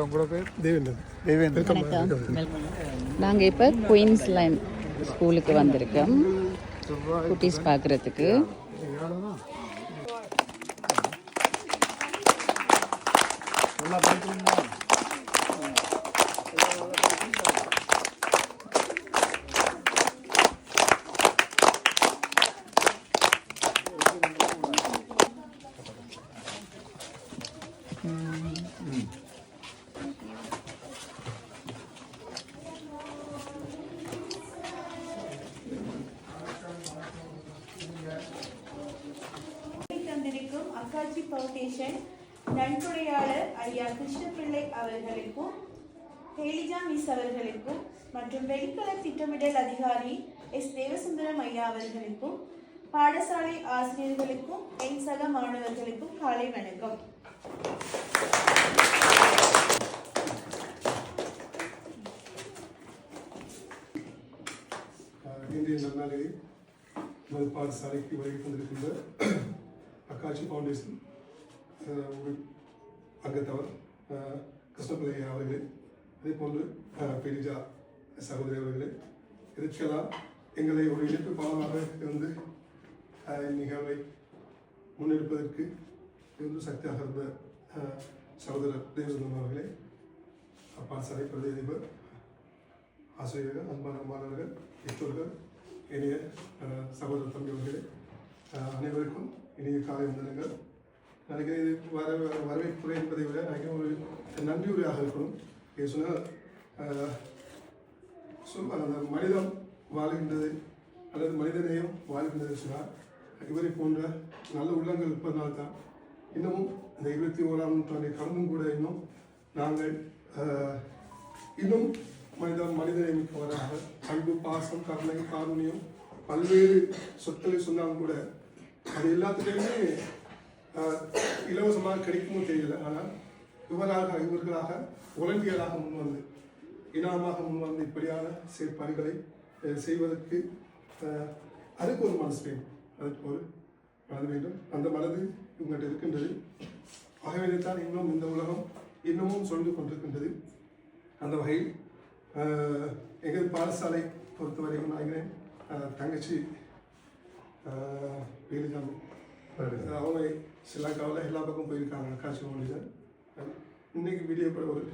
வணக்கம் உங்களோட பேர் தேவேந்திரன். வணக்கம். நாங்கள் இப்போ குயின்ஸ்லேண்ட் ஸ்கூலுக்கு வந்திருக்கோம். குட்டீஸ் பார்க்குறதுக்கு தந்திருக்கும் அக்காட்சி ஃபவுண்டேஷன் நன்கொடையாளர் ஐயா கிருஷ்ணபிள்ளை அவர்களுக்கும் ஹேலிஜா மிஸ் அவர்களுக்கும் மற்றும் வெளிக்கல திட்டமிடல் அதிகாரி எஸ். தேவசுந்தரம் ஐயா அவர்களுக்கும் பாடசாலை ஆசிரியர்களுக்கும் என் சக மாணவர்களுக்கும் காலை வணக்கம். இன்றைய நன்னாளில் பாடசாலைக்கு வருகை தந்திருக்கின்ற அக்காட்சி ஃபவுண்டேஷன் அங்கத்தவர் கிருஷ்ணபிள்ளையா அவர்களே அதே போன்று ஆஹ் பெரிஜா சகோதரி அவர்களே இதற்கெல்லாம் எங்களை ஒரு இணைப்பு பாலமாக இருந்து நிகழ்வை முன்னெடுப்பதற்கு இருந்து சக்தியாக இருந்த சகோதரர் தேவசந்தம் அவர்களே பாடசாலை பிரதி அதிபர் ஆசிரியர்கள் அன்பான மாணவர்கள் பெற்றோர்கள் இனிய சகோதர தம்பி அவர்களே அனைவருக்கும் இனிய காலை வந்தனங்கள். நினைக்கிறேன் இது வர வரவேற்புரை என்பதை விட நினைக்கிறேன் ஒரு நன்றியுரையாக இருக்கணும். ஏன் சொன்னால் அஹ், அந்த மனிதம் வாழ்கின்றது அல்லது மனிதநேயம் வாழ்கின்றது சொன்னால் இவரை போன்ற நல்ல உள்ளங்கள் இருப்பதனால்தான் இன்னமும் இந்த இருபத்தி ஓராம் நூற்றாண்டை கடந்தும் கூட இன்னும் நாங்கள் இன்னும் இன்னும் மனித மனிதநேமிக்கவராக அன்பு பாசம் கருணை காரணியம் பல்வேறு சொற்களை சொன்னாலும் கூட அது எல்லாத்துலேயுமே இலவசமாக கிடைக்குமோ தெரியல. ஆனால் இவராக இவர்களாக உலகியலாக முன்வந்து இனாமாக முன்வந்து இப்படியான செயற்பாடுகளை செய்வதற்கு அதுக்கு ஒரு மனசு வேண்டும். அதுக்கு ஒரு மனது வேண்டும். அந்த மனது இவங்கள்ட்ட இருக்கின்றது. ஆகவே தான் இன்னும் இந்த உலகம் இன்னமும் சொல்லிக் கொண்டிருக்கின்றது. அந்த வகையில் எங்கள் பாடசாலை பொறுத்தவரைக்கும் நான் தங்கச்சி வேலுசாமி அவங்க ஸ்ரீலங்காவில் எல்லா பக்கம் போயிருக்காங்க காட்சி மொழியில் இன்னைக்கு வீடியோ கூட ஒரு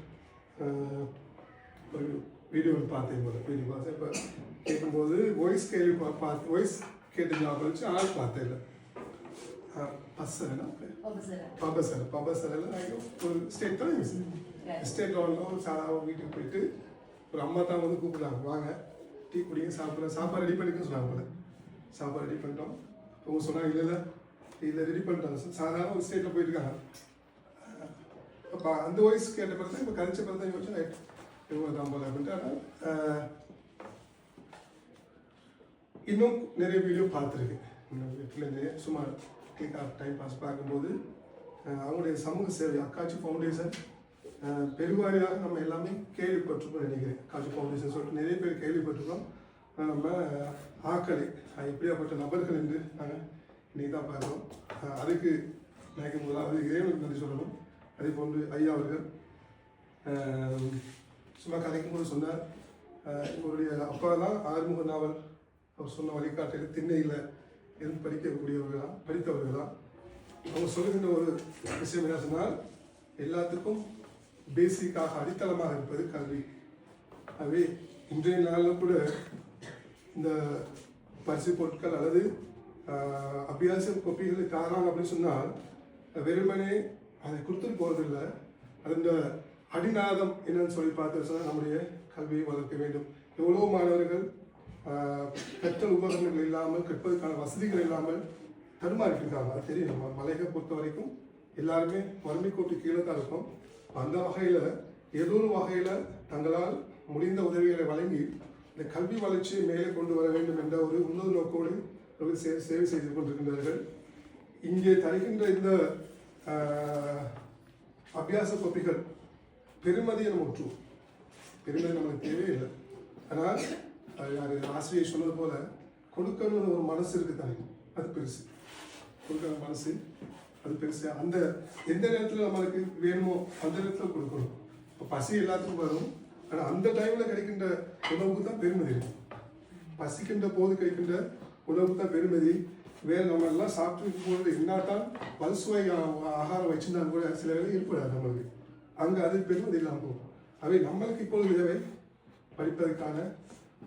ஒரு வீடியோ பார்த்தேன் போல வீடியோ பார்த்தேன் இப்போ கேட்கும்போது வாய்ஸ் கேள்வி பார்த்து வாய்ஸ் கேட்டு ஞாபகம் வச்சு ஆள் பார்த்தேன் இல்லை பஸ்ஸனா பபசல் பபசலில் ஒரு ஸ்டேட் தான் ஸ்டேட் லெவலில் ஒரு சாதாரண வீட்டுக்கு போயிட்டு ஒரு அம்மா தான் வந்து கூப்பிடுறாங்க வாங்க டீ குடிங்க சாப்பிட்ற சாப்பாடு ரெடி பண்ணிக்கன்னு சொன்னாங்க போல சாப்பாடு ரெடி பண்ணிட்டோம். அவங்க சொன்னாங்க இல்லை இல்லை இல்லை ரெடி பண்ணிட்டாங்க. சாதாரண ஒரு ஸ்டேட்டில் போயிருக்காங்க. அப்போ அந்த வயசு கேட்ட பிறகு தான் இப்போ கழிச்ச பிறகு தான் யோசிச்சு ரைட் இவங்க தான் போல அப்படின்ட்டு. ஆனால் இன்னும் நிறைய வீடியோ பார்த்துருக்கு வீட்டிலேருந்து சும்மா கிளிக் ஆஃப் டைம் பாஸ் பார்க்கும்போது அவங்களுடைய சமூக சேவை அக்காச்சி ஃபவுண்டேஷன் பெருவாரியாக நம்ம எல்லாமே கேள்விப்பட்டிருக்கோம் நினைக்கிறேன். அக்காட்சி ஃபவுண்டேஷன் சொல்லிட்டு நிறைய பேர் கேள்விப்பட்டிருக்கோம். நம்ம ஆக்களை அஹ், எப்படியாப்பட்ட நபர்கள் என்று நாங்கள் இன்னைக்கு தான் பார்க்குறோம் அதுக்கு எனக்கு போதாவது இறைவனுக்கு நன்றி சொல்லணும். அதே போன்று ஐயா அவர்கள் சும்மா கதைக்கும் போது சொன்னார். இவருடைய அப்பா தான் ஆறுமுக நாவல். அவர் சொன்ன வழிகாட்டில் திண்ணையில் இருந்து படிக்கக்கூடியவர்களாம் படித்தவர்கள் தான். அவங்க சொல்லுகின்ற ஒரு விஷயம் என்ன சொன்னால் எல்லாத்துக்கும் பேசிக்காக அடித்தளமாக இருப்பது கல்வி. ஆகவே இன்றைய நாளில் கூட இந்த பரிசு பொருட்கள் அல்லது அபியாச கோப்பிகளை தாராங்க அப்படின்னு சொன்னால் வெறுமனே அதை கொடுத்துட்டு போகிறதில்ல அந்த அடிநாதம் என்னன்னு சொல்லி பார்த்து சொன்னால் நம்முடைய கல்வியை வளர்க்க வேண்டும். எவ்வளோ மாணவர்கள் பெற்ற உபகரணங்கள் இல்லாமல் கற்பதற்கான வசதிகள் இல்லாமல் தடுமாறிட்டு அது தெரியும். நம்ம மலையை பொறுத்த வரைக்கும் எல்லாருமே வறுமை கோட்டு கீழே தான் இருக்கும். அந்த வகையில் ஏதோ ஒரு வகையில் தங்களால் முடிந்த உதவிகளை வழங்கி இந்த கல்வி வளர்ச்சியை மேலே கொண்டு வர வேண்டும் என்ற ஒரு உன்னத நோக்கோடு அவர்கள் சே சேவை செய்து கொண்டிருக்கின்றார்கள். இங்கே தருகின்ற இந்த அபியாச கோப்பிகள் பெருமதியை நம்ம விட்டுருவோம் பெருமதி நமக்கு தேவையில்லை. ஆனால் யார் ஆசிரியர் சொன்னது போல கொடுக்கணும்னு ஒரு மனசு இருக்கு தானே அது பெருசு. கொடுக்குற மனசு அது பெருசு. அந்த எந்த நேரத்தில் நம்மளுக்கு வேணுமோ அந்த நேரத்தில் கொடுக்கணும். இப்போ பசி எல்லாத்துக்கும் வரும். ஆனால் அந்த டைமில் கிடைக்கின்ற உணவுக்கு தான் பெருமதி. இருக்கும் பசிக்கின்ற போது கிடைக்கின்ற உணவுக்கு தான் பெருமதி. வேறு நம்ம எல்லாம் சாப்பிட்டு போகிறது என்னத்தான்? பல்சுவை ஆ- ஆகாரம் வச்சிருந்தாலும் கூட சில வேலை இருப்படாது நம்மளுக்கு. அங்கே அது பெருமதி இல்லாமல் போகும். அவை நம்மளுக்கு இப்பொழுது தேவை படிப்பதற்கான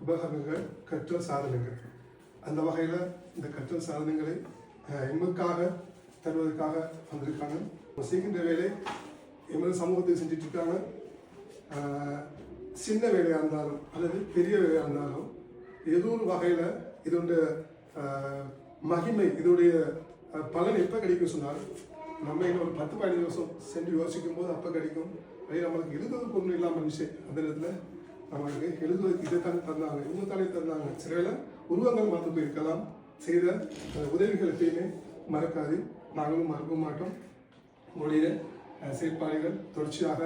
உபகரணங்கள் கற்றல் சாதனங்கள். அந்த வகையில் இந்த கற்றல் சாதனங்களை எமக்காக தருவதற்காக வந்திருக்காங்க. செய்கின்ற வேலை எமது சமூகத்துக்கு செஞ்சிட்ருக்காங்க சின்ன வேலையாக இருந்தாலும் அல்லது பெரிய வேலையாக இருந்தாலும் ஏதோ ஒரு வகையில் இதோட மகிமை இதோடைய பலன் எப்போ கிடைக்கும் சொன்னால் நம்ம இன்னும் ஒரு பத்து பதினஞ்சு வருஷம் சென்று யோசிக்கும் போது அப்போ கிடைக்கும். அதே நம்மளுக்கு எழுதுவதற்கு ஒன்றும் இல்லாமல் இருந்துச்சு. அந்த நேரத்தில் நம்மளுக்கு எழுதுவதற்கு இதை தானே தந்தாங்க இவங்க தானே தந்தாங்க. சில உருவங்கள் மாற்ற போயிருக்கலாம். செய்த உதவிகள் எப்பயுமே மறக்காது. நாங்களும் மறக்க மாட்டோம். உங்களுடைய அஹ், செயற்பாடுகள் தொடர்ச்சியாக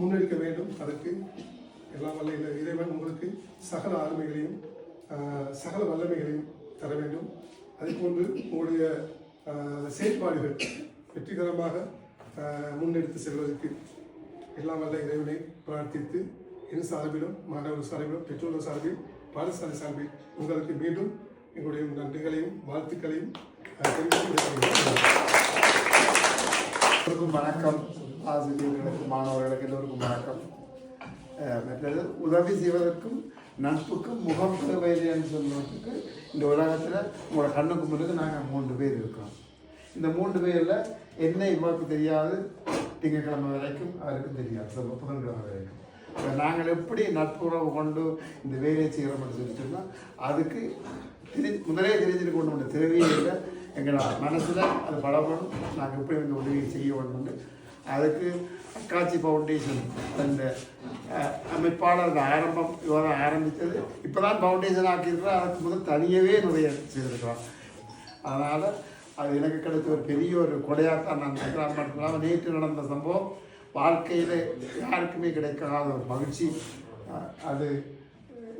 முன்னெடுக்க வேண்டும். அதற்கு எல்லாம் வல்ல இந்த இறைவன் உங்களுக்கு சகல ஆளுமைகளையும் சகல வல்லமைகளையும் தர வேண்டும். அதே போன்று உங்களுடைய செயற்பாடுகள் வெற்றிகரமாக முன்னெடுத்து செல்வதற்கு எல்லாம் வல்ல இறைவனை பிரார்த்தித்து என் சார்பிலும் மாணவர் சார்பிலும் பெற்றோர் சார்பில் பாடசாலை சார்பில் உங்களுக்கு மீண்டும் எங்களுடைய நன்றிகளையும் வாழ்த்துக்களையும் தெரிவித்து வணக்கம். ஆசிரியர்களுக்கு மாணவர்களுக்கு எல்லோருக்கும் வணக்கம். மற்றது உதவி செய்வதற்கும் நட்புக்கும் முகம் தேவையில்லைன்னு சொல்வதற்கு இந்த உலகத்தில் உங்களோட கண்ணுக்கு முன்னுக்கு நாங்கள் மூன்று பேர் இருக்கோம். இந்த மூன்று பேரில் என்ன இவருக்கு தெரியாது திங்கக்கிழமை வரைக்கும் அவருக்கும் தெரியாது. செவ்வ- புதன்கிழமை வரைக்கும். இப்போ நாங்கள் எப்படி நட்புறவு கொண்டு இந்த வேலையை செய்கிறோம்னு சொல்லிட்டோம்னா அதுக்கு திரி முதலே தெரிஞ்சுட்டு கொண்டு வந்த தேவையே இல்லை. எங்களோட மனசில் அது பலப்படும் நாங்கள் எப்படி இந்த உதவியை செய்ய வேண்டும்னு அதுக்கு அக்காட்சி ஃபவுண்டேஷன் அந்த அமைப்பாளர் ஆரம்பம் இவர் ஆரம்பித்தது. இப்போ தான் ஃபவுண்டேஷன் ஆக்கியிருக்கிறார். அதுக்கு முதல் தனியவே நிறைய செய்திருக்கிறோம் அதனால் அது எனக்கு கிடைச்ச ஒரு பெரிய ஒரு கொடையாத்தான் நான் நினைக்கிறேன் நேற்று நடந்த சம்பவம் வாழ்க்கையில் யாருக்குமே கிடைக்காத ஒரு மகிழ்ச்சி. அது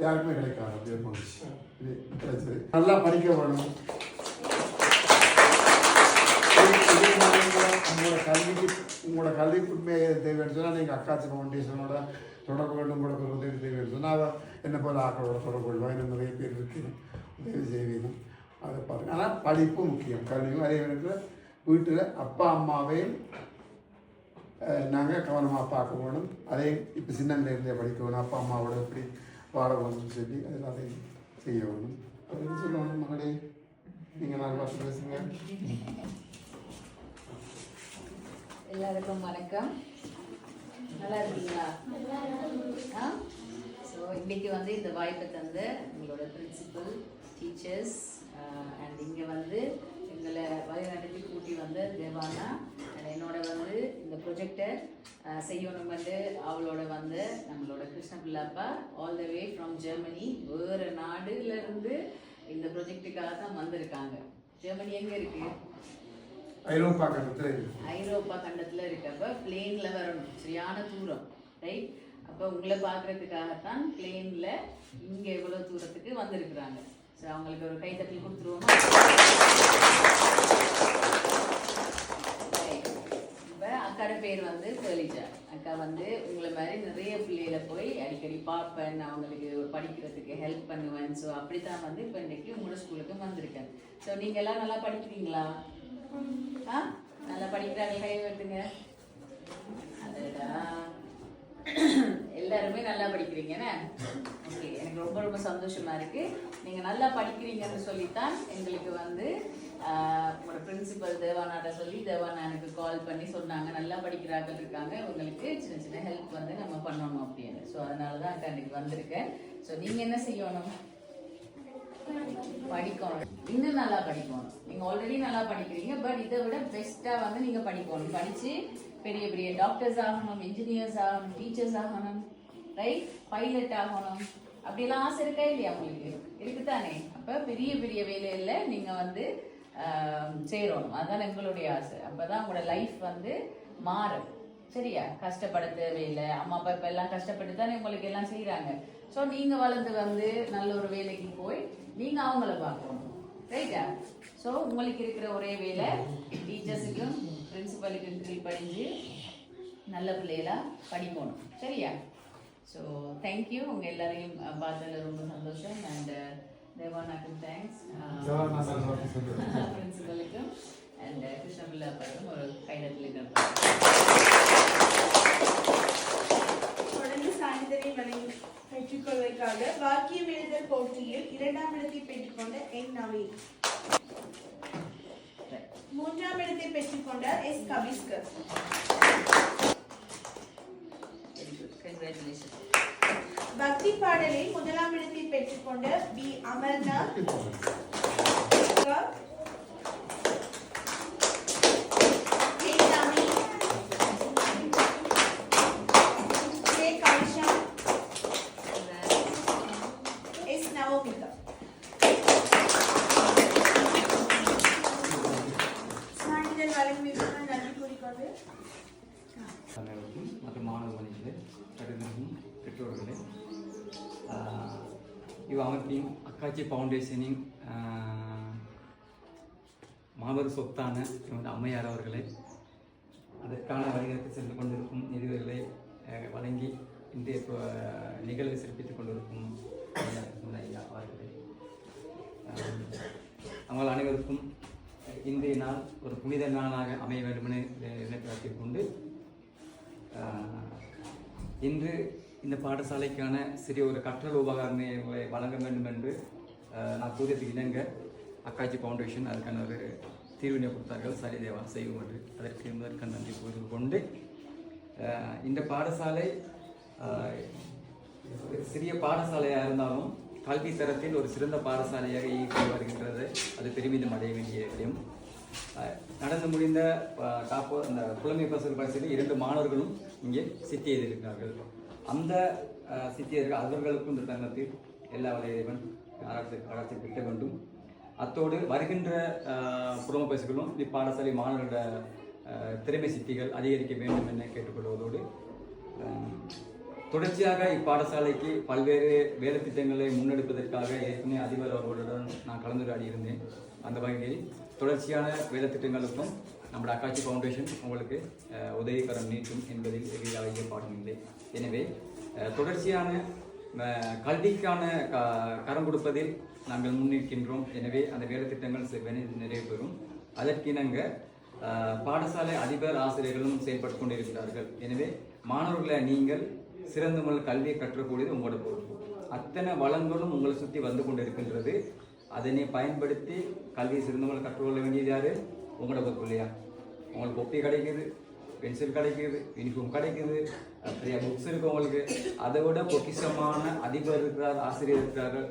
யாருக்குமே கிடைக்காது அப்படி ஒரு மகிழ்ச்சி. இது கிடைச்சது. நல்லா படிக்க வேணும். உங்களோட- உங்களோட கல்விக்கு உங்களோட கல்விக்கு உண்மையை தேவைன்னு சொன்னால் நீங்கள் அக்காச்சி ஃபவுண்டேஷனோட தொடர்பு வேண்டும் உங்களுக்கு ஒரு உதவி தேவைன்னு சொன்னால் அதை என்ன போல் ஆக்களோட தொடர்பு கொள்வோம் இன்னும் நிறைய பேர் இருக்கு. உதவி செய்வீங்க அதை பாருங்க. ஆனால் படிப்பு முக்கியம். கல்வியும் அதே நேரத்தில் வீட்டில் அப்பா அம்மாவையும் நாங்கள் கவனமாக பார்க்க வேணும் அதே இப்போ சின்னலேருந்தே படிக்க வேணும். அப்பா அம்மாவோட எப்படி வாழ வேணும்னு சொல்லி அதில் அதை செய்ய வேணும். அப்படின்னு சொல்லணும் மகளே? நீங்கள் நாலு வருஷம் பேசுங்க. எல்லாருக்கும் வணக்கம். நல்லா இருக்கீங்களா? ஆ? ஸோ இன்னைக்கு வந்து இந்த வாய்ப்பை தந்த உங்களோட பிரின்சிபல் டீச்சர்ஸ் அண்ட் இங்கே வந்து எங்களை வழிநடத்தி கூட்டி வந்த தேவானா என்னோட வந்து இந்த ப்ரொஜெக்டை செய்யணும் வந்து அவளோட வந்து நம்மளோட கிருஷ்ணபிள்ளாப்பா all the way from Germany வேறு நாடுலேருந்து இந்த ப்ரொஜெக்டுக்காக தான் வந்திருக்காங்க. ஜெர்மனி எங்கே இருக்குது ஐரோப்பா கண்டத்தில் ஐரோப்பா கண்டத்துல இருக்கப்ப பிளேனில் வரணும். சரியான தூரம் ரைட் அப்போ உங்களை பார்க்குறதுக்காகத்தான் பிளேனில் இங்கே எவ்வளோ தூரத்துக்கு வந்திருக்கிறாங்க. ஸோ அவங்களுக்கு ஒரு கைத்தட்டில் கொடுத்துருவோமா? அக்காட பேர் வந்து பேலிஜா அக்கா வந்து உங்களை மாதிரி நிறைய பிள்ளைகளை போய் அடிக்கடி பார்ப்பேன். அவங்களுக்கு படிக்கிறதுக்கு ஹெல்ப் பண்ணுவேன். ஸோ அப்படித்தான் வந்து இப்போ இன்றைக்கி உங்களோட ஸ்கூலுக்கு வந்திருக்கேன். ஸோ நீங்கள் எல்லாம் நல்லா படிக்கிறீங்களா? ஆ? நல்லா படிக்கிறாங்க கை வைத்துங்க எல்லாருமே நல்லா படிக்கிறீங்கன்னு ஓகே எனக்கு ரொம்ப ரொம்ப சந்தோஷமா இருக்கு. நீங்க நல்லா படிக்கிறீங்கன்னு சொல்லித்தான் எங்களுக்கு வந்து ஒரு உங்களோட பிரின்சிபல் தேவானாட்ட சொல்லி தேவானா எனக்கு கால் பண்ணி சொன்னாங்க. நல்லா படிக்கிறார்கள் இருக்காங்க. உங்களுக்கு சின்ன சின்ன ஹெல்ப் வந்து நம்ம பண்ணணும் அப்படின்னு. ஸோ அதனால தான் அக்கா இன்னைக்கு வந்திருக்கேன். ஸோ நீங்க என்ன செய்யணும்? படிக்கணும். இன்னும் நல்லா படிக்கணும். நீங்க ஆல்ரெடி நல்லா படிக்கிறீங்க பட் இதை விட பெஸ்டா வந்து நீங்க படிக்கணும். படிச்சு பெரிய பெரிய டாக்டர்ஸ் ஆகணும் இன்ஜினியர்ஸ் ஆகணும் டீச்சர்ஸ் ஆகணும் ரைட் பைலட் ஆகணும். அப்படிலாம் ஆசை இருக்கா இல்லையா உங்களுக்கு? இருக்குதானே? அப்ப பெரிய பெரிய வேலையில நீங்க வந்து ஆஹ், சேரணும். அதுதான் எங்களுடைய ஆசை. அப்பதான் உங்களோட லைஃப் வந்து மாறும். சரியா? கஷ்டப்பட தேவையில்லை. அம்மா அப்பா இப்ப எல்லாம் கஷ்டப்பட்டு தானே உங்களுக்கு எல்லாம் செய்கிறாங்க ஸோ நீங்க வளர்ந்து வந்து நல்ல ஒரு வேலைக்கு போய் நீங்க அவங்கள பார்க்கணும். ரைட்டா ஸோ உங்களுக்கு இருக்கிற ஒரே வேலை டீச்சர்ஸுக்கும் பிரின்சிபலுக்கும் கீழ் படிஞ்சு நல்ல பிள்ளைகளா படிக்கணும். சரியா? ஸோ தேங்க்யூ உங்கள் எல்லாரையும் பார்த்ததுல ரொம்ப சந்தோஷம். அண்ட் தேவானாக்கும் தேங்க்ஸ் பிரின்சிபலுக்கும் அண்ட் கிருஷ்ணபிள்ளா படம் ஒரு கைதத்தில் தொடர்ந்து சான்றிதழை வழங்கி பெற்றுக்கொள்வதற்காக வாக்கியம் எழுதல் போட்டியில் இரண்டாம் இடத்தை பெற்றுக்கொண்ட என் நவீன். மூன்றாம் இடத்தை பெற்றுக்கொண்ட எஸ் கபிஸ்கர் பக்தி பாடலில் முதலாம் இடத்தை பெற்றுக்கொண்ட பி அமர்நாத். ஃபவுண்டேஷனின் மாபெரும் சொத்தான அம்மையார் அவர்களை அதற்கான வழிகளுக்கு சென்று கொண்டிருக்கும் நிதிகளை வழங்கி இன்றைய நிகழ்வை சிறப்பித்துக் கொண்டிருக்கும் ஐயா அவர்களே. அவங்கள் அனைவருக்கும் இன்றைய நாள் ஒரு புனித நாளாக அமைய வேண்டுமென கொண்டு இன்று இந்த பாடசாலைக்கான சிறிய ஒரு கற்றல் உபகரணங்களை வழங்க வேண்டும் என்று நான் கூறியதுக்கு இணங்க அக்காச்சி ஃபவுண்டேஷன் அதுக்கான ஒரு தீர்வினை கொடுத்தார்கள். சரிதேவா செய்வோம் என்று. அதற்கு முதற்க நன்றி கூறி கொண்டு இந்த பாடசாலை சிறிய பாடசாலையாக இருந்தாலும் கல்வி தரத்தில் ஒரு சிறந்த பாடசாலையாக இயக்கி வருகின்றது. அது பெருமிதம் அடைய வேண்டிய விஷயம் நடந்து முடிந்த காப்போ அந்த புலமை பசல் பரிசையில் இரண்டு மாணவர்களும் இங்கே சித்தி எழுதியிருக்கிறார்கள். அந்த சித்தியர்கள் அவர்களுக்கும் இந்த தருணத்தில் எல்லா வகையிலும் அரசு அரசு கிட்ட வேண்டும். அத்தோடு வருகின்ற குடும்ப புலமை பரிசுகளும் இப்பாடசாலை மாணவர்களோட திறமை சித்திகள் அதிகரிக்க வேண்டும் என கேட்டுக்கொள்வதோடு தொடர்ச்சியாக இப்பாடசாலைக்கு பல்வேறு வேலை திட்டங்களை முன்னெடுப்பதற்காக ஏற்கனவே அதிபர் அவர்களுடன் நான் கலந்துரையாடி இருந்தேன். அந்த வகையில் தொடர்ச்சியான வேலை திட்டங்களுக்கும் நம்முடைய அக்காட்சி ஃபவுண்டேஷன் உங்களுக்கு உதவிகரம் நீட்டும் என்பதில் எவ்வித ஐயப்பாடும் இல்லை. எனவே தொடர்ச்சியான கல்விக்கான க- கரம் கொடுப்பதில் நாங்கள் முன்னிற்கின்றோம். எனவே அந்த வேலை திட்டங்கள் செவ்வனே நிறைவு அதற்கிணங்க பாடசாலை அதிபர் ஆசிரியர்களும் செயல்பட்டு கொண்டிருக்கிறார்கள். எனவே மாணவர்களை நீங்கள் சிறந்த முறையில் கல்வியை கற்றக்கூடியது உங்களோட பொறுப்பு. அத்தனை வளங்களும் உங்களை சுற்றி வந்து கொண்டிருக்கின்றது. அதனை பயன்படுத்தி கல்வியை சிறந்த முறையில் கற்றுக்கொள்ள வேண்டியது யாரு? உங்களோட பொறுப்பு இல்லையா? உங்களுக்கு ஒப்பி கிடைக்குது. பென்சில் கிடைக்குது யூனிஃபார்ம் கிடைக்குது நிறைய புக்ஸ் இருக்கு உங்களுக்கு. அதை விட பொக்கிஷமான அதிபர் இருக்கிறார் ஆசிரியர் இருக்கிறார்கள்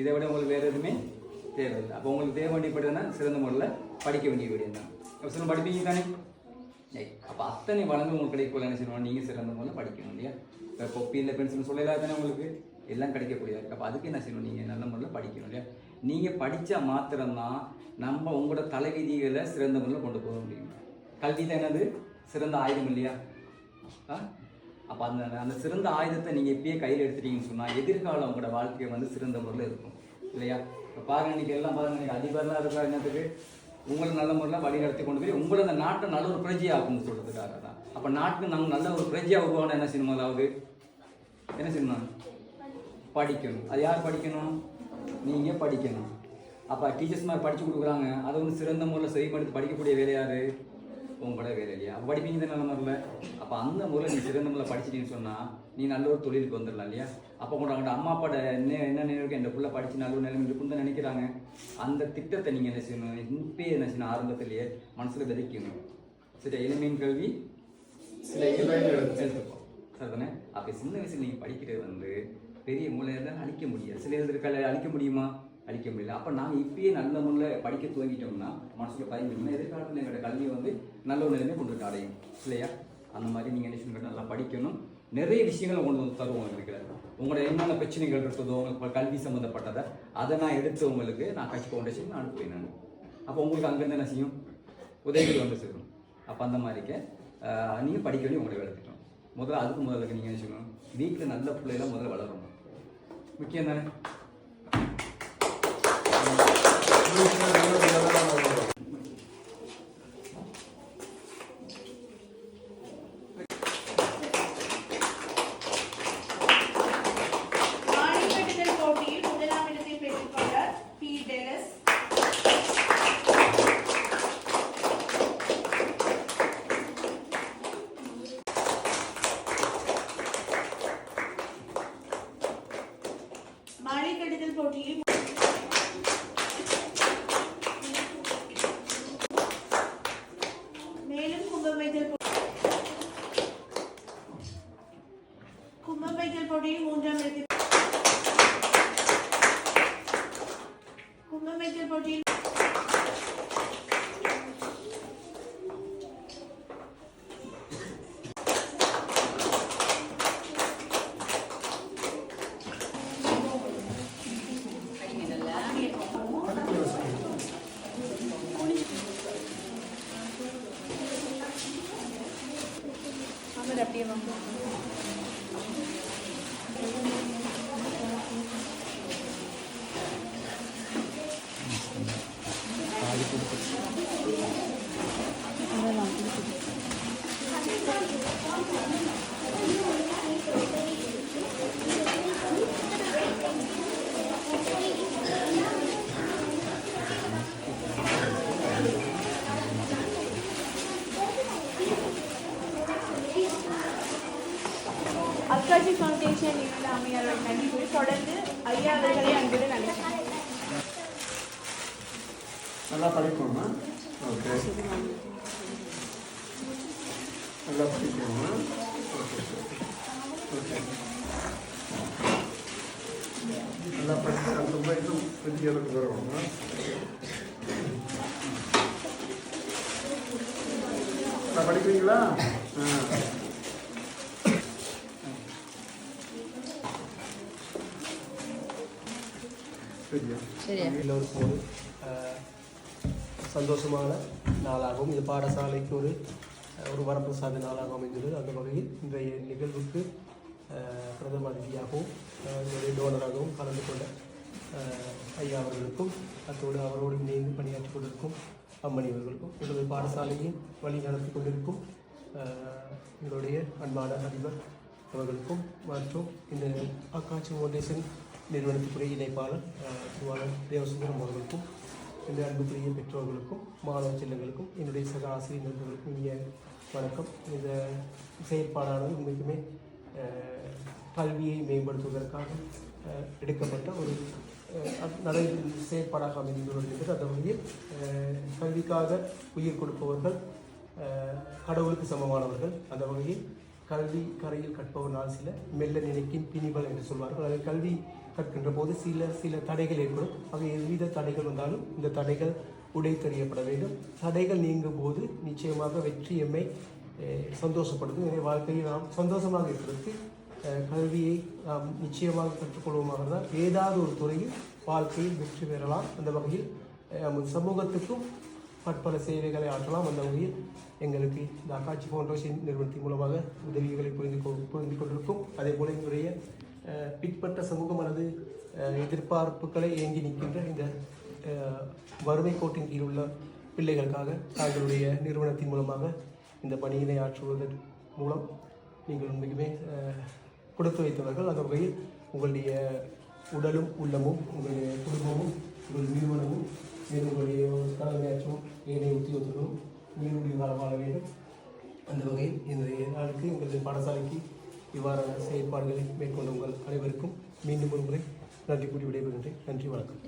இதை விட உங்களுக்கு வேறு எதுவுமே தேவையில்லை. அப்போ உங்களுக்கு தேவை வேண்டியப்படுதுன்னா சிறந்த முறையில் படிக்க வேண்டிய விடியம் தான். அப்போ சில படிப்பீங்க தானே? ஏய் அப்போ அத்தனை வளங்கள் உங்களுக்கு கிடைக்கல என்ன செய்யணும் நீங்கள் சிறந்த முறையில் படிக்கணும் இல்லையா? இப்போ கொப்பி இல்லை பென்சில் சொல்லலாம் தானே உங்களுக்கு? எல்லாம் கிடைக்கக்கூடியது அப்போ அதுக்கு என்ன செய்யணும்? நீங்கள் நல்ல முறையில் படிக்கணும் இல்லையா? நீங்கள் படித்தா மாத்திரம்தான் நம்ம உங்களோட தலைவிதிகளை சிறந்த முறையில் கொண்டு போக முடியும். கல்வி தான் என்னது? சிறந்த ஆயுதம் இல்லையா? ஆ? அப்போ அந்த அந்த சிறந்த ஆயுதத்தை நீங்கள் இப்பயே கையில் எடுத்துட்டீங்கன்னு சொன்னால் எதிர்காலம் உங்களோட வாழ்க்கை வந்து சிறந்த முறையில் இருக்கும். இல்லையா? இப்போ பாருங்க இன்னைக்கு எல்லாம் பாருங்க இன்னைக்கு அதிபர்லாம் இருக்கா என்னத்துக்கு? உங்களை நல்ல முறையில் வழி நடத்தி கொண்டு போய் உங்களை அந்த நாட்டை நல்ல ஒரு பிரஜையாகும்னு சொல்கிறதுக்காக தான். அப்போ நாட்டுக்கு நம்ம நல்ல ஒரு பிரஜையாக உருவான என்ன செய்யணும் அதாவது? என்ன சினிமா? படிக்கணும். அது யார் படிக்கணும்? நீங்கள் படிக்கணும். அப்போ டீச்சர்ஸ் மாதிரி படித்து கொடுக்குறாங்க. அதை வந்து சிறந்த முறையில் செயல்படுத்தி படிக்கக்கூடிய வேலையாரு உங்களோட வேலை இல்லையா? அப்போ படிப்பீங்க தானே நல்ல முறையில் அப்போ அந்த முறையில் நீ சிறந்த முறையில் படிச்சிட்டீங்கன்னு சொன்னால் நீ நல்ல ஒரு தொழிலுக்கு வந்துடலாம் இல்லையா? அப்போ உங்களோட அம்மா அப்பாட என்ன என்ன நினைவு இந்த புள்ள படிச்சு நல்ல ஒரு நிலைமை இருக்குன்னு தான் நினைக்கிறாங்க? அந்த திட்டத்தை நீங்கள் என்ன செய்யணும்? இப்பயே என்ன செய்யணும்? ஆரம்பத்திலேயே மனசில் விதைக்கணும். சரி எளிமையின் கல்வி? சில எழுத்துப்போம். சரிதானே? அப்போ சின்ன வயசுல நீங்கள் படிக்கிறது வந்து பெரிய மூலையில அழிக்க முடியாது. சில எழுதுக்களை அழிக்க முடியுமா? அழிக்க முடியல. அப்போ நாங்கள் இப்பயே நல்ல முறையில் படிக்க துவங்கிட்டோம்னா மனசுக்கு பயன்படுத்தினா எதிர்காலத்தில் எங்களோட கல்வியை வந்து நல்ல ஒரு நிலைமை கொண்டு வந்து அடையும். இல்லையா? அந்த மாதிரி நீங்கள் என்ன செய்யணும் நல்லா படிக்கணும். நிறைய விஷயங்களை கொண்டு வந்து தருவோம் எங்களுக்கு உங்களோட என்னென்ன பிரச்சனைகள் இருக்குதோ உங்களுக்கு கல்வி சம்மந்தப்பட்டதை அதை நான் எடுத்து உங்களுக்கு நான் கட்சி ஃபவுண்டேஷன் நான் அனுப்புவேன் நான். அப்போ உங்களுக்கு அங்கேருந்து என்ன செய்யும்? உதவிகள் வந்து சேரும். அப்போ அந்த மாதிரிக்க நீங்கள் படிக்க வேண்டிய உங்களை வளர்த்துட்டோம் முதல்ல அதுக்கு முதல்ல நீங்கள் என்ன சொல்லணும் வீட்டில் நல்ல பிள்ளைலாம் முதல்ல வளரணும். முக்கியம் தானே? protein படித்து அந்த வயசும் பெரியளுக்கு வரணுமா நல்லா படிக்கிறீங்களா சரியா ஒரு சந்தோஷமான நாளாகவும் இது பாடசாலைக்கு ஒரு ஒரு வரப்பிரசாத நாளாக அமைந்துள்ளது அந்த வகையில் இன்றைய நிகழ்வுக்கு பிரதம அதிதியாகவும் என்னுடைய டோனராகவும் கலந்து கொண்ட ஐயா அவர்களுக்கும் அத்தோடு அவரோடு இணைந்து பணியாற்றிக் கொண்டிருக்கும் அம்மணி அவர்களுக்கும் எங்களது பாடசாலையை வழி நடத்தி கொண்டிருக்கும் எங்களுடைய அன்பான அதிபர் அவர்களுக்கும் மற்றும் இந்த அக்காட்சி ஃபவுண்டேஷன் நிறுவனத்துக்குரிய இணைப்பாளர் திருவாளர் தேவசுந்தரம் அவர்களுக்கும் இந்த அன்புக்குரிய பெற்றோர்களுக்கும் மாணவ செல்லங்களுக்கும் என்னுடைய சக ஆசிரியர் நண்பர்களுக்கும் இங்கே வணக்கம். இந்த செயற்பாடானது உண்மைக்குமே கல்வியை மேம்படுத்துவதற்காக எடுக்கப்பட்ட ஒரு நடை செயற்பாடாக அமைந்துள்ளது அந்த வகையில் கல்விக்காக உயிர் கொடுப்பவர்கள் கடவுளுக்கு சமமானவர்கள். அந்த வகையில் கல்வி கரையில் கற்பவர் சில மெல்ல நினைக்கின் பிணிபல் என்று சொல்வார்கள். அதாவது கல்வி கற்கின்ற போது சில சில தடைகள் ஏற்படும். அவை எவ்வித தடைகள் வந்தாலும் இந்த தடைகள் உடைத்தெறியப்பட வேண்டும். தடைகள் நீங்கும் போது நிச்சயமாக வெற்றி எம்மை சந்தோஷப்படுத்தும். எனவே வாழ்க்கையில் நாம் சந்தோஷமாக இருக்கிறதுக்கு கல்வியை நாம் நிச்சயமாக கற்றுக்கொள்வோமாக இருந்தால் ஏதாவது ஒரு துறையில் வாழ்க்கையில் வெற்றி பெறலாம். அந்த வகையில் நமது சமூகத்துக்கும் பற்பல சேவைகளை ஆற்றலாம். அந்த வகையில் எங்களுக்கு இந்த அக்காட்சி ஃபவுண்டேஷன் நிறுவனத்தின் மூலமாக உதவிகளை புரிந்து கொ புரிந்து கொண்டிருக்கும். அதே போல எங்களுடைய பிற்பட்ட சமூகம் அல்லது எதிர்பார்ப்புகளை ஏங்கி நிற்கின்ற இந்த வறுமை கோட்டின் கீழ் உள்ள பிள்ளைகளுக்காக தங்களுடைய நிறுவனத்தின் மூலமாக இந்த பணியினை ஆற்றுவதன் மூலம் நீங்கள் உண்மைக்குமே கொடுத்து வைத்தவர்கள். அந்த வகையில் உங்களுடைய உடலும் உள்ளமும் உங்களுடைய குடும்பமும் உங்கள் நிறுவனமும் மேலும் உங்களுடைய தலைமையாற்றும் ஏனைய உத்தியோகத்திலும் நீருடைய வாழ வேண்டும். அந்த வகையில் இன்றைய நாளுக்கு எங்களது பாடசாலைக்கு இவ்வாறான செயற்பாடுகளை மேற்கொண்ட உங்கள் அனைவருக்கும் மீண்டும் ஒரு முறை நன்றி கூடி விடைபெறுகின்றேன். நன்றி வணக்கம்.